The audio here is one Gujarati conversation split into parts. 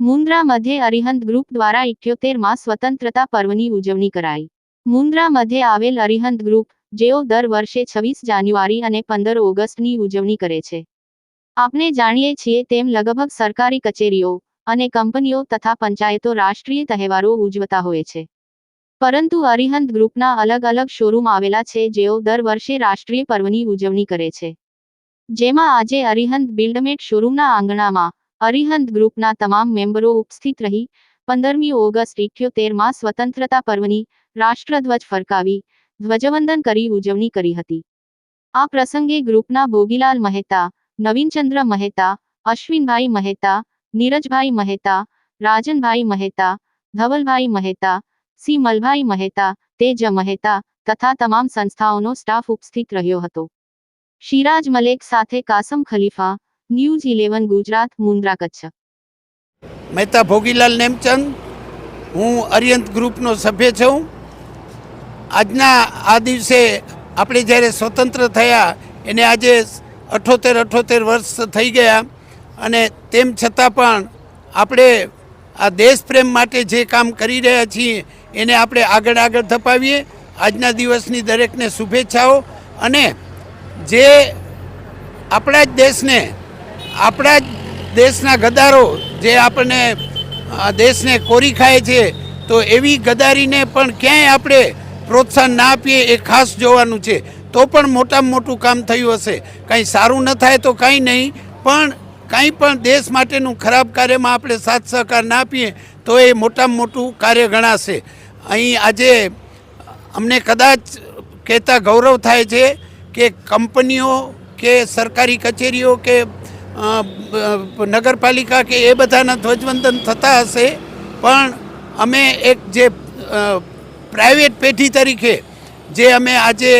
મુન્દ્રા મધ્ય અરિહંત ગ્રુપ દ્વારા ઇઠ્યોતેરમાં સ્વતંત્રતા પર્વની ઉજવણી કરાઈ. મુન્દ્રા મધ્ય આવેલ અરિહંત ગ્રુપ, જેઓ દર વર્ષે છવ્વીસ જાન્યુઆરી અને પંદર ઓગસ્ટની ઉજવણી કરે છે. આપણે જાણીએ છીએ તેમ લગભગ સરકારી કચેરીઓ અને કંપનીઓ તથા પંચાયતો રાષ્ટ્રીય તહેવારો ઉજવતા હોય છે. પરંતુ અરિહંત ગ્રુપના અલગ અલગ શોરૂમ આવેલા છે જેઓ દર વર્ષે રાષ્ટ્રીય પર્વની ઉજવણી કરે છે. જેમાં આજે અરિહંત બિલ્ડમેટ શોરૂમના આંગણામાં અરિહંત ગ્રુપના તમામ મેમ્બરો ઉપસ્થિત રહી પંદરમી ઓગસ્ટ ઇઠ્યોતેરમાં સ્વતંત્રતા પર્વની રાષ્ટ્રધ્વજ ફરકાવી ધ્વજવંદન કરી ઉજવણી કરી હતી. આ પ્રસંગે ગ્રુપના ભોગીલાલ મહેતા, નવીનચંદ્ર મહેતા, અશ્વિનભાઈ મહેતા, નીરજભાઈ મહેતા, રાજનભાઈ મહેતા, ધવલભાઈ મહેતા સી મલભાઈ મહેતા, તેજ મહેતા તથા તમામ સંસ્થાઓનો સ્ટાફ ઉપસ્થિત રહ્યો હતો. શિરાજ મલેક સાથે કાસમ ખલીફા, ન્યૂઝ ઇલેવન ગુજરાત, મુન્દ્રા કચ્છ. મહેતા ભોગીલાલ નેમચંદ, હું અરિયંત ગ્રુપનો સભ્ય છું. આજના આ દિવસે આપણે જ્યારે સ્વતંત્ર થયા, એને આજે અઠોતેર અઠોતેર વર્ષ થઈ ગયા અને તેમ છતાં પણ આપણે આ દેશ પ્રેમ માટે જે કામ કરી રહ્યા છીએ એને આપણે આગળ આગળ ધપાવીએ. આજના દિવસની દરેકને શુભેચ્છાઓ. અને જે આપણા જ દેશને, આપણા જ દેશના ગદારો જે આપણને દેશને કોરી ખાય છે, તો એવી ગદારીને પણ ક્યાંય આપણે પ્રોત્સાહન ના આપીએ એ ખાસ જોવાનું છે. તો પણ મોટામાં મોટું કામ થયું હશે. કંઈ સારું ન થાય તો કંઈ નહીં, પણ કંઈ પણ દેશ માટેનું ખરાબ કાર્યમાં આપણે સાથ સહકાર ના આપીએ તો એ મોટામાં મોટું કાર્ય ગણાશે. અહીં આજે અમને કદાચ કહેતા ગૌરવ થાય છે કે કંપનીઓ કે સરકારી કચેરીઓ કે નગરપાલિકા કે એ બધાના ધ્વજવંદન થતા હશે. પણ અમે એક જે પ્રાઇવેટ પેઢી તરીકે જે અમે આજે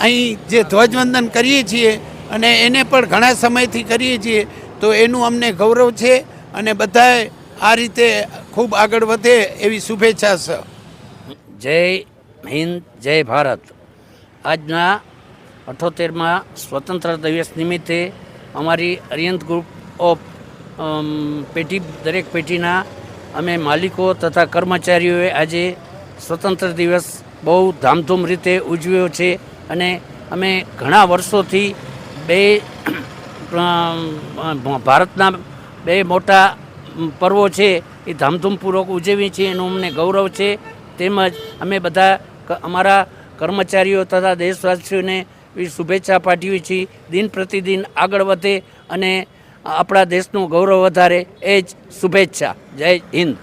અહીં જે ધ્વજવંદન કરીએ છીએ અને એને પણ ઘણા સમયથી કરીએ છીએ, તો એનું અમને ગૌરવ છે અને બધાએ આ રીતે ખૂબ આગળ વધે એવી શુભેચ્છા છે જય હિન્દ, જય ભારત. આજના અઠોતેરમાં સ્વતંત્ર દિવસ નિમિત્તે અમારી અરિયંત ગ્રુપ ઓફ પેઢી, દરેક પેઢીના અમે માલિકો તથા કર્મચારીઓએ આજે સ્વતંત્ર દિવસ બહુ ધામધૂમ રીતે ઉજવ્યો છે અને અમે ઘણા વર્ષોથી બે ભારતના બે મોટા પર્વો છે એ ધામધૂમપૂર્વક ઉજવીએ છીએ એનું અમને ગૌરવ છે. તેમજ અમે બધા ક- અમારા કર્મચારીઓ તથા દેશવાસીઓને એવી શુભેચ્છા પાઠવીએ છીએ દિન પ્રતિદિન આગળ વધે અને આપણા દેશનું ગૌરવ વધારે એ જ શુભેચ્છા જય હિન્દ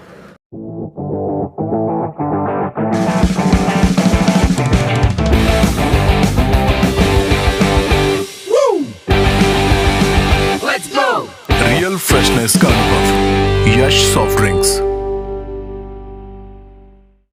रियल फ्रेशनेस का अनुभव यश सॉफ्ट ड्रिंक्स